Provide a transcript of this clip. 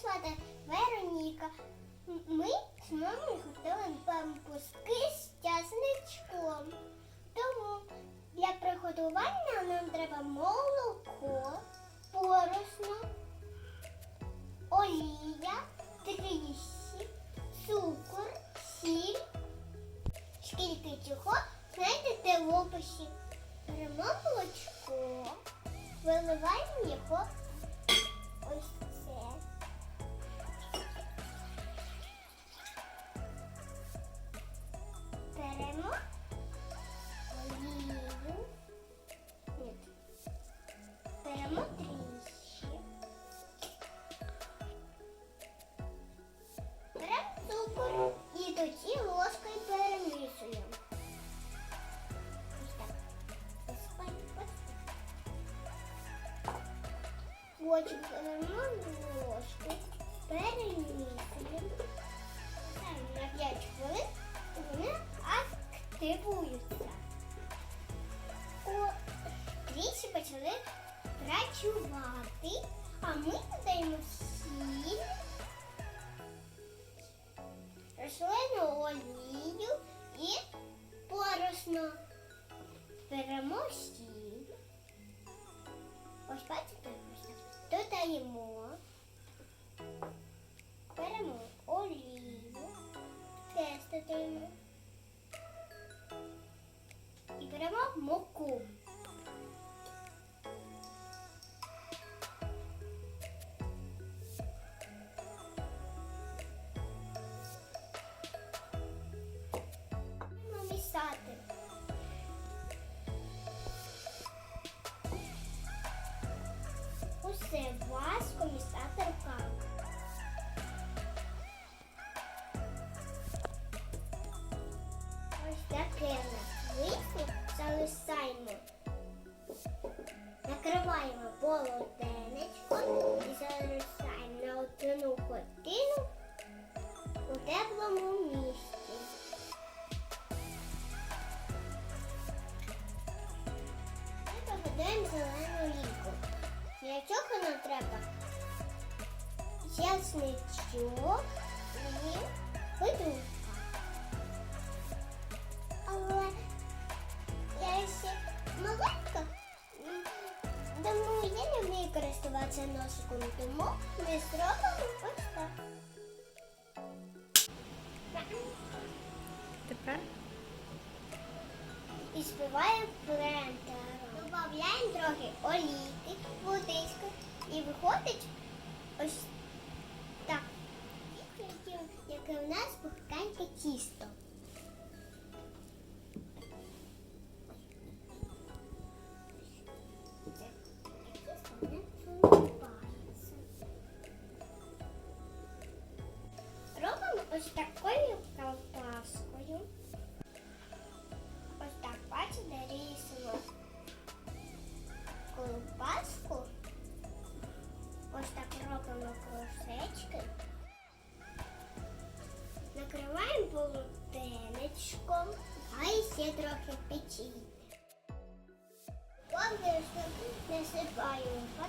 звати Вероніка. Ми з мамою готуємо пампуски з часничком. Тому для приготування нам треба молоко, поросно, олія, тріші, цукор, сіль. Скільки чого знайдете в описі. Беремо молочко, виливаємо його ось Трішки. Беремо і тоді ложкою перемішуємо. Ось так. Ложку, перемішуємо. На 5 хвилин, активуються. О, трішки почали працювати, а ми додаємо сіль, рослинну олію і поросно. Беремо сіль. Ось бачите, додаємо. Беремо олію, теж додаємо. Накриваємо полотенечком і залишаємо на одну годину у теплому місці. Ми додаємо зелену ліку. Для цього нам треба чесничок і тому я не вмію користуватися носиком, тому ми зробимо ось так. Тепер І співаємо блендером. Додаємо трохи олійки, водички і виходить ось так. І Яке у нас пухкеньке тісто. Робимо ось такою ковбаскою. Ось так, бачите, різемо колбаску. Ось так робимо кружечки. Накриваємо полотенечком, а і ще трохи печіння. Anderson Nesip Ayrıntı.